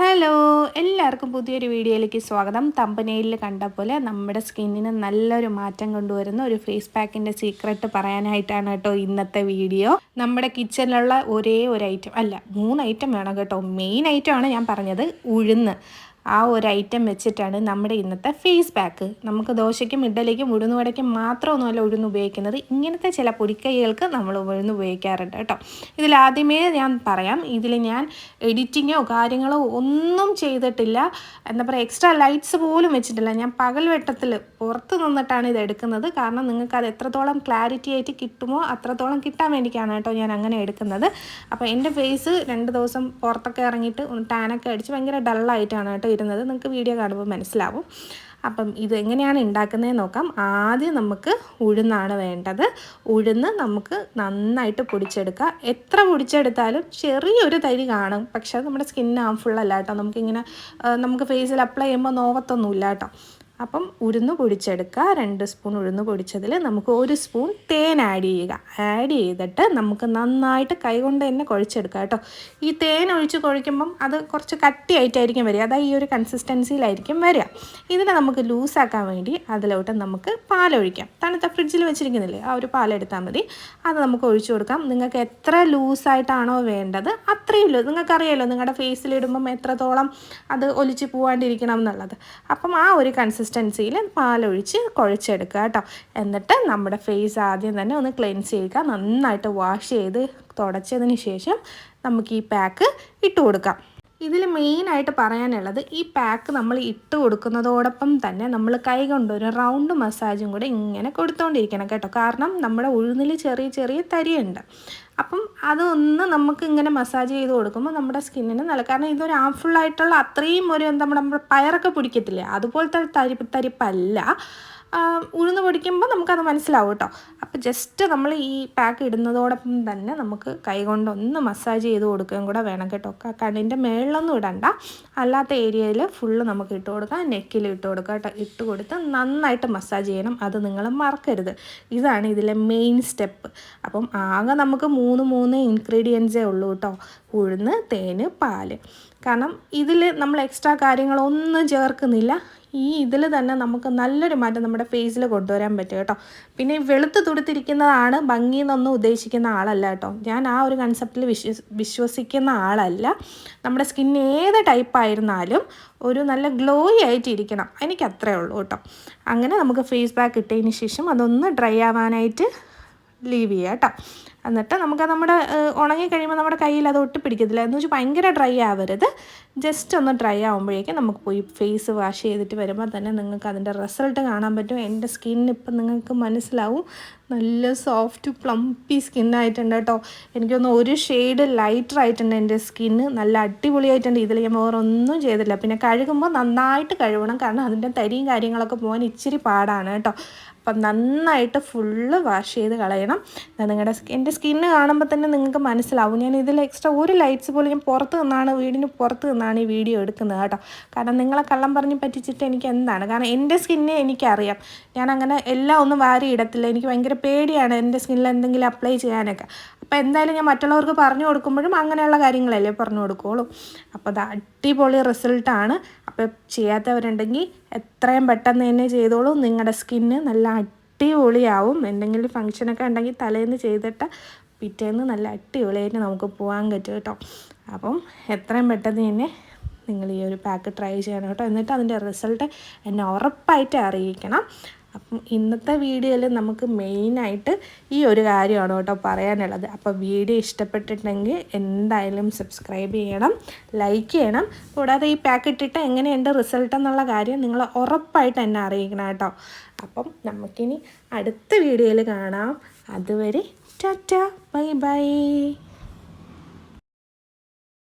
Hello എല്ലാവർക്കും പുതിയൊരു വീഡിയോയിലേക്ക് സ്വാഗതം. തമ്പനയിൽ കണ്ട പോലെ നമ്മുടെ സ്കിന്നിന് നല്ലൊരു മാറ്റം കൊണ്ടുവരുന്ന ഒരു ഫേസ് പാക്കിന്റെ സീക്രട്ട് പറയാനായിട്ടാണ് കേട്ടോ ഇന്നത്തെ വീഡിയോ. നമ്മുടെ കിച്ചണിലുള്ള ഒരേ ഒരു ഐറ്റം അല്ല മൂന്ന് ഐറ്റം വേണം കേട്ടോ. മെയിൻ ഐറ്റമാണ് ഞാൻ പറഞ്ഞത് ഉഴുന്ന്. ആ ഒരു ഐറ്റം വെച്ചിട്ടാണ് നമ്മുടെ ഇന്നത്തെ ഫേസ് പാക്ക് നമുക്ക് ദോശയ്ക്കും ഇഡലിക്കും ഉഴുന്നുവടയ്ക്കും മാത്രമൊന്നുമല്ല ഉഴുന്ന് ഉപയോഗിക്കുന്നത്. ഇങ്ങനത്തെ ചില പൊടിക്കൈകൾക്ക് നമ്മൾ ഉഴുന്ന് ഉപയോഗിക്കാറുണ്ട് കേട്ടോ. ഇതിൽ ആദ്യമേ ഞാൻ പറയാം ഇതിൽ ഞാൻ എഡിറ്റിങ്ങോ കാര്യങ്ങളോ ഒന്നും ചെയ്തിട്ടില്ല. എന്താ പറയുക എക്സ്ട്രാ ലൈറ്റ്സ് പോലും വെച്ചിട്ടില്ല. ഞാൻ പകൽ വെട്ടത്തിൽ പുറത്ത് നിന്നിട്ടാണ് ഇത് എടുക്കുന്നത്. കാരണം നിങ്ങൾക്ക് അത് എത്രത്തോളം ക്ലാരിറ്റി ആയിട്ട് കിട്ടുമോ അത്രത്തോളം കിട്ടാൻ വേണ്ടിയിട്ടാണ് കേട്ടോ ഞാൻ അങ്ങനെ എടുക്കുന്നത്. അപ്പോൾ എന്റെ ഫേസ് രണ്ട് ദിവസം പുറത്തൊക്കെ ഇറങ്ങിയിട്ട് ടാനൊക്കെ അടിച്ച് ഭയങ്കര ഡള്ളായിട്ടാണ് കേട്ടോ ഇരുന്നത് നിങ്ങൾക്ക് വീഡിയോ കാണുമ്പോൾ മനസ്സിലാവും. അപ്പം ഇത് എങ്ങനെയാണ് ഉണ്ടാക്കുന്നത് നോക്കാം. ആദ്യം നമുക്ക് ഉഴുന്നാണ് വേണ്ടത്. ഉഴുന്ന് നമുക്ക് നന്നായിട്ട് പൊടിച്ചെടുക്കുക. എത്ര പൊടിച്ചെടുത്താലും ചെറിയൊരു തരി കാണും. പക്ഷേ നമ്മുടെ സ്കിന്ന് ഹാംഫുള്ളല്ല കേട്ടോ. നമുക്കിങ്ങനെ നമുക്ക് ഫേസിൽ അപ്ലൈ ചെയ്യുമ്പോൾ നോവത്തൊന്നുമില്ല കേട്ടോ. അപ്പം ഉഴുന്ന് പൊടിച്ചെടുക്കുക. രണ്ട് സ്പൂൺ ഉഴുന്ന് പൊടിച്ചതിൽ നമുക്ക് ഒരു സ്പൂൺ തേൻ ആഡ് ചെയ്യുക. ആഡ് ചെയ്തിട്ട് നമുക്ക് നന്നായിട്ട് കൈകൊണ്ട് തന്നെ കുഴച്ചെടുക്കുക കേട്ടോ. ഈ തേൻ ഒഴിച്ച് കുഴയ്ക്കുമ്പം അത് കുറച്ച് കട്ടിയായിട്ടായിരിക്കും വരിക. അതായത് ഈ ഒരു കൺസിസ്റ്റൻസിയിലായിരിക്കും വരിക. ഇതിനെ നമുക്ക് ലൂസാക്കാൻ വേണ്ടി അതിലോട്ട് നമുക്ക് പാലൊഴിക്കാം തണുത്ത ഫ്രിഡ്ജിൽ വെച്ചിരിക്കുന്നില്ലേ? ആ ഒരു പാലെടുത്താൽ മതി. അത് നമുക്ക് ഒഴിച്ചു കൊടുക്കാം. നിങ്ങൾക്ക് എത്ര ലൂസായിട്ടാണോ വേണ്ടത് അത്രയും ലൂസ് നിങ്ങൾക്കറിയാലോ നിങ്ങളുടെ ഫേസിലിടുമ്പം എത്രത്തോളം അത് ഒലിച്ച് പോകാണ്ടിരിക്കണം എന്നുള്ളത്. അപ്പം ആ ഒരു കൺസിസ്റ്റൻസി കൺസിസ്റ്റൻസിയിൽ പാലൊഴിച്ച് കുഴച്ചെടുക്കുക കേട്ടോ. എന്നിട്ട് നമ്മുടെ ഫേസ് ആദ്യം തന്നെ ഒന്ന് ക്ലെൻസ് ചെയ്യുക. നന്നായിട്ട് വാഷ് ചെയ്ത് തുടച്ചതിന് ശേഷം നമുക്ക് ഈ പാക്ക് ഇട്ട് കൊടുക്കാം. ഇതിൽ മെയിനായിട്ട് പറയാനുള്ളത് ഈ പാക്ക് നമ്മൾ ഇട്ട് കൊടുക്കുന്നതോടൊപ്പം തന്നെ നമ്മൾ കൈ കൊണ്ടൊരു റൗണ്ട് മസാജും കൂടെ ഇങ്ങനെ കൊടുത്തുകൊണ്ടിരിക്കണം കേട്ടോ. കാരണം നമ്മുടെ ഉഴുന്നിൽ ചെറിയ ചെറിയ തരിയുണ്ട്. അപ്പം അതൊന്ന് നമുക്ക് ഇങ്ങനെ മസാജ് ചെയ്ത് കൊടുക്കുമ്പോൾ നമ്മുടെ സ്കിന്നിന് നല്ല കാരണം ഇതൊരു ആംഫുള്ളായിട്ടുള്ള അത്രയും ഒരു എന്താ നമ്മുടെ പയറൊക്കെ പിടിക്കത്തില്ലേ? അതുപോലത്തെ തരിപ്പ് തരിപ്പല്ല. ഉഴുന്ന് പൊടിക്കുമ്പോൾ നമുക്കത് മനസ്സിലാവും കേട്ടോ. അപ്പോൾ ജസ്റ്റ് നമ്മൾ ഈ പാക്ക് ഇടുന്നതോടൊപ്പം തന്നെ നമുക്ക് കൈകൊണ്ട് ഒന്ന് മസാജ് ചെയ്ത് കൊടുക്കുകയും കൂടെ വേണം കേട്ടോ. കണ്ണിന്റെ മേളിലൊന്നും ഇടണ്ട. അല്ലാത്ത ഏരിയയിൽ ഫുള്ള് നമുക്ക് ഇട്ട് കൊടുക്കാം. നെക്കിൽ ഇട്ട് കൊടുക്കുക കേട്ടോ. ഇട്ട് കൊടുത്ത് നന്നായിട്ട് മസാജ് ചെയ്യണം. അത് നിങ്ങൾ മറക്കരുത്. ഇതാണ് ഇതിലെ മെയിൻ സ്റ്റെപ്പ് അപ്പം ആകെ നമുക്ക് മൂന്ന് മൂന്ന് ഇൻഗ്രീഡിയൻസേ ഉള്ളൂ കേട്ടോ. ഉഴുന്ന് തേന് പാൽ. കാരണം ഇതിൽ നമ്മൾ എക്സ്ട്രാ കാര്യങ്ങളൊന്നും ചേർക്കുന്നില്ല. ഈ ഇതിൽ തന്നെ നമുക്ക് നല്ലൊരു മാറ്റം നമ്മുടെ ഫേസിൽ കൊണ്ടുവരാൻ പറ്റും കേട്ടോ. പിന്നെ വെളുത്ത് തുടുത്തിരിക്കുന്നതാണ് ഭംഗി എന്നൊന്നും ഉദ്ദേശിക്കുന്ന ആളല്ല കേട്ടോ. ഞാൻ ആ ഒരു കൺസെപ്റ്റിൽ വിശ്വസ് വിശ്വസിക്കുന്ന ആളല്ല. നമ്മുടെ സ്കിൻ ഏത് ടൈപ്പ് ആയിരുന്നാലും ഒരു നല്ല ഗ്ലോയി ആയിട്ട് ഇരിക്കണം എനിക്ക് അത്രേ ഉള്ളൂ കേട്ടോ. അങ്ങനെ നമുക്ക് ഫേസ് പാക്ക് ഇട്ടതിന് ശേഷം അതൊന്ന് ഡ്രൈ ആവാനായിട്ട് ലീവ് ചെയ്യാം കേട്ടോ. എന്നിട്ട് നമുക്ക് നമ്മുടെ ഉണങ്ങി കഴിയുമ്പോൾ നമ്മുടെ കയ്യിൽ അത് ഒട്ടി പിടിക്കത്തില്ല എന്ന് വെച്ചാൽ ഭയങ്കര ഡ്രൈ ആവരുത്. ജസ്റ്റ് ഒന്ന് ഡ്രൈ ആകുമ്പോഴേക്കും നമുക്ക് പോയി ഫേസ് വാഷ് ചെയ്തിട്ട് വരുമ്പോൾ തന്നെ നിങ്ങൾക്ക് അതിന്റെ റിസൾട്ട് കാണാൻ പറ്റും. എന്റെ സ്കിന്നിന് ഇപ്പം നിങ്ങൾക്ക് മനസ്സിലാവും. നല്ല സോഫ്റ്റ് പ്ലംപി സ്കിന്നായിട്ടുണ്ട് കേട്ടോ. എനിക്കൊന്ന് ഒരു ഷെയ്ഡ് ലൈറ്റർ ആയിട്ടുണ്ട് എന്റെ സ്കിന്ന് നല്ല അടിപൊളിയായിട്ടുണ്ട്. ഇതിൽ ഞാൻ വേറൊന്നും ചെയ്തില്ല പിന്നെ കഴുകുമ്പോൾ നന്നായിട്ട് കഴുകണം. കാരണം അതിന്റെ തരിയും കാര്യങ്ങളൊക്കെ പോകാൻ ഇച്ചിരി പാടാണ് കേട്ടോ. അപ്പം നന്നായിട്ട് ഫുള്ള് വാഷ് ചെയ്ത് കളയണം. നിങ്ങളുടെ എന്റെ സ്കിന്ന് കാണുമ്പോൾ തന്നെ നിങ്ങൾക്ക് മനസ്സിലാവും. ഞാൻ ഇതിൽ എക്സ്ട്രാ ഒരു ലൈറ്റ്സ് പോലും ഞാൻ പുറത്ത് നിന്നാണ് വീടിന് പുറത്ത് നിന്നാണ് ഈ വീഡിയോ എടുക്കുന്നത് കേട്ടോ. കാരണം നിങ്ങളെ കള്ളം പറഞ്ഞ് പറ്റിച്ചിട്ട് എനിക്ക് എന്താണ്? കാരണം എന്റെ സ്കിന്നെ എനിക്കറിയാം. ഞാൻ അങ്ങനെ എല്ലാം ഒന്നും വാരി ഇടത്തില്ല. എനിക്ക് ഭയങ്കര പേടിയാണ് എന്റെ സ്കിന്നിൽ എന്തെങ്കിലും അപ്ലൈ ചെയ്യാനൊക്കെ. അപ്പോൾ എന്തായാലും ഞാൻ മറ്റുള്ളവർക്ക് പറഞ്ഞു കൊടുക്കുമ്പോഴും അങ്ങനെയുള്ള കാര്യങ്ങളല്ലേ പറഞ്ഞു കൊടുക്കുകയുള്ളൂ അപ്പോൾ അത് അടിപൊളി റിസൾട്ടാണ്. അപ്പോൾ ചെയ്യാത്തവരുണ്ടെങ്കിൽ എത്രയും പെട്ടെന്ന് തന്നെ ചെയ്തോളൂ. നിങ്ങളുടെ സ്കിന്ന് നല്ല അടിപൊളിയാവും. എന്തെങ്കിലും ഫങ്ഷനൊക്കെ ഉണ്ടെങ്കിൽ തലേന്ന് ചെയ്തിട്ട് പിറ്റേന്ന് നല്ല അടിപൊളിയായിട്ട് നമുക്ക് പോകാൻ പറ്റും കേട്ടോ. അപ്പം എത്രയും പെട്ടെന്ന് തന്നെ നിങ്ങൾ ഈ ഒരു പാക്ക് ട്രൈ ചെയ്യണം കേട്ടോ. എന്നിട്ട് അതിന്റെ റിസൾട്ട് എന്നെ ഉറപ്പായിട്ട് അറിയിക്കണം. അപ്പം ഇന്നത്തെ വീഡിയോയിൽ നമുക്ക് മെയിനായിട്ട് ഈ ഒരു കാര്യമാണ് കേട്ടോ പറയാനുള്ളത്. അപ്പോൾ വീഡിയോ ഇഷ്ടപ്പെട്ടിട്ടുണ്ടെങ്കിൽ എന്തായാലും സബ്സ്ക്രൈബ് ചെയ്യണം ലൈക്ക് ചെയ്യണം. കൂടാതെ ഈ പാക്ക് ഇട്ടിട്ട് എങ്ങനെയുണ്ട് റിസൾട്ട് എന്നുള്ള കാര്യം നിങ്ങൾ ഉറപ്പായിട്ട് എന്നെ അറിയിക്കണം കേട്ടോ. അപ്പം നമുക്കിനി അടുത്ത വീഡിയോയിൽ കാണാം. അതുവരെ ടാറ്റ ബൈ ബൈ.